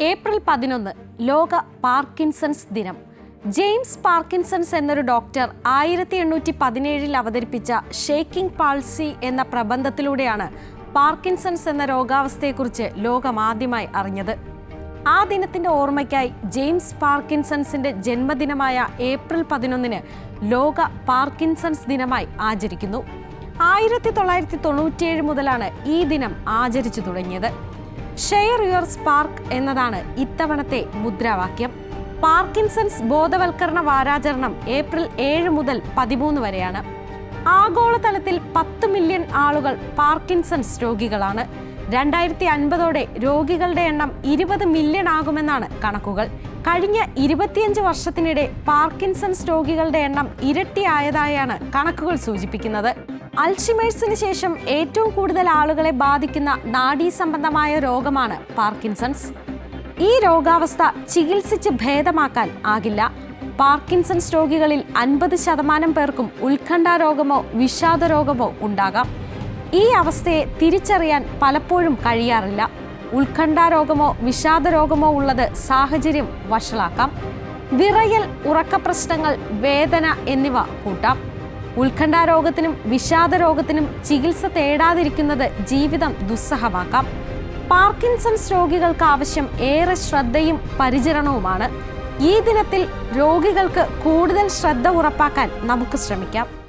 April പതിനൊന്ന് ലോക Parkinson's ദിനം. ജെയിംസ് പാർക്കിൻസൺസ് എന്നൊരു ഡോക്ടർ ആയിരത്തി എണ്ണൂറ്റി പതിനേഴിൽ അവതരിപ്പിച്ച ഷേക്കിംഗ് പാൾസി എന്ന പ്രബന്ധത്തിലൂടെയാണ് പാർക്കിൻസൺസ് എന്ന രോഗാവസ്ഥയെക്കുറിച്ച് ലോകം ആദ്യമായി അറിഞ്ഞത്. ആ ദിനത്തിന്റെ ഓർമ്മയ്ക്കായി ജെയിംസ് പാർക്കിൻസൺസിന്റെ ജന്മദിനമായ ഏപ്രിൽ പതിനൊന്നിന് ലോക പാർക്കിൻസൺസ് ദിനമായി ആചരിക്കുന്നു. ആയിരത്തി തൊള്ളായിരത്തി തൊണ്ണൂറ്റിയേഴ് മുതലാണ് ഈ ദിനം ആചരിച്ചു തുടങ്ങിയത്. ഷെയർ യുവർ സ്പാർക്ക് എന്നതാണ് ഇത്തവണത്തെ മുദ്രാവാക്യം. പാർക്കിൻസൺസ് ബോധവൽക്കരണ വാരാചരണം ഏപ്രിൽ ഏഴ് മുതൽ പതിമൂന്ന് വരെയാണ്. ആഗോളതലത്തിൽ പത്ത് മില്യൺ ആളുകൾ പാർക്കിൻസൺസ് രോഗികളാണ്. രണ്ടായിരത്തി അൻപതോടെ രോഗികളുടെ എണ്ണം ഇരുപത് മില്യൺ ആകുമെന്നാണ് കണക്കുകൾ. കഴിഞ്ഞ ഇരുപത്തിയഞ്ച് വർഷത്തിനിടെ പാർക്കിൻസൺസ് രോഗികളുടെ എണ്ണം ഇരട്ടിയായതായാണ് കണക്കുകൾ സൂചിപ്പിക്കുന്നത്. അൽഷിമേഴ്സിന് ശേഷം ഏറ്റവും കൂടുതൽ ആളുകളെ ബാധിക്കുന്ന നാഡീ സംബന്ധമായ രോഗമാണ് പാർക്കിൻസൺസ്. ഈ രോഗാവസ്ഥ ചികിത്സിച്ച് ഭേദമാക്കാൻ ആകില്ല. പാർക്കിൻസൺസ് രോഗികളിൽ അൻപത് ശതമാനം പേർക്കും ഉത്കണ്ഠ രോഗമോ വിഷാദ രോഗമോ ഉണ്ടാകാം. ഈ അവസ്ഥയെ തിരിച്ചറിയാൻ പലപ്പോഴും കഴിയാറില്ല. ഉത്കണ്ഠ രോഗമോ വിഷാദ രോഗമോ ഉള്ളത് സാഹചര്യം വഷളാക്കാം. വിറയൽ ഉറക്കപ്രശ്നങ്ങൾ വേദന എന്നിവ കൂട്ടാം. ഉത്കണ്ഠാരോഗത്തിനും വിഷാദരോഗത്തിനും ചികിത്സ തേടാതിരിക്കുന്നത് ജീവിതം ദുസ്സഹമാക്കാം. പാർക്കിൻസൺസ് രോഗികൾക്ക് ആവശ്യം ഏറെ ശ്രദ്ധയും പരിചരണവുമാണ്. ഈ ദിനത്തിൽ രോഗികൾക്ക് കൂടുതൽ ശ്രദ്ധ ഉറപ്പാക്കാൻ നമുക്ക് ശ്രമിക്കാം.